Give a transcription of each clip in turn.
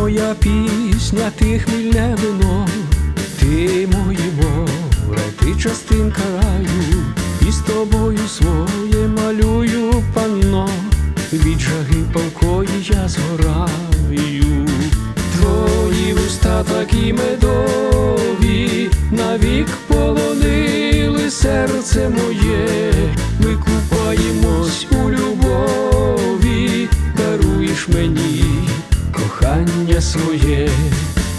Моя пісня, ти хмільне вино, ти моє море, ти частинка раю, і з тобою своє малюю панно, від жаги палкої я згораю, твої вуста такі медові, навік полонили серце моє, ми купаємось у любові, даруєш мені кохання своє,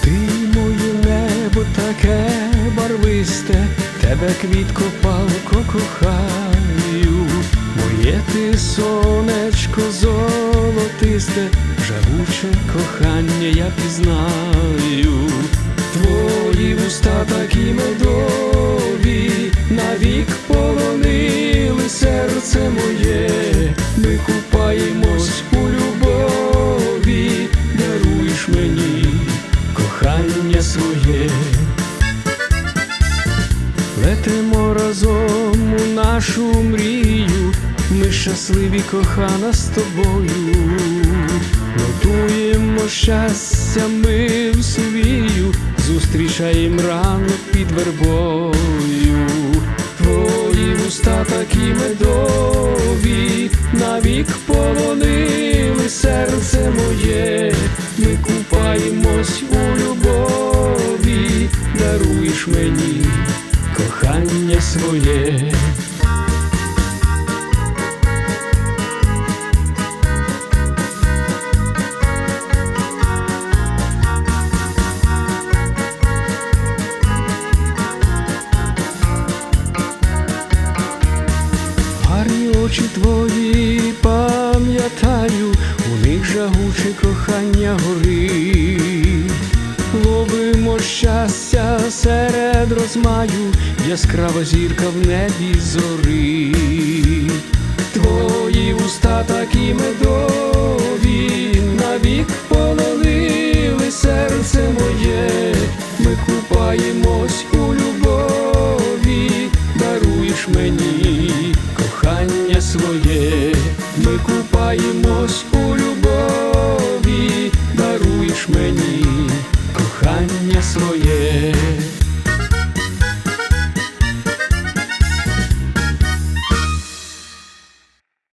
ти моє небо таке барвисте, тебе квітко палко кохаю, моє ти сонечко золотисте, жагуче кохання я пізнаю, твої вуста такі медові, навік полонили серце моє, кохання своє. Летимо разом у нашу мрію, ми щасливі кохана з тобою, готуємо щастя, ми в свію, зустрічаємо ранок під вербою, твої вуста такі медові, навік полонили серце мені кохання своє. Гарні твої пам'ятаю, у них жагуче кохання горить. Ловимо щастя серед розмаю, яскрава зірка в небі зори. Твої уста такі медові, навік полонили серце моє, ми купаємось у любові, даруєш мені кохання своє, ми купаємо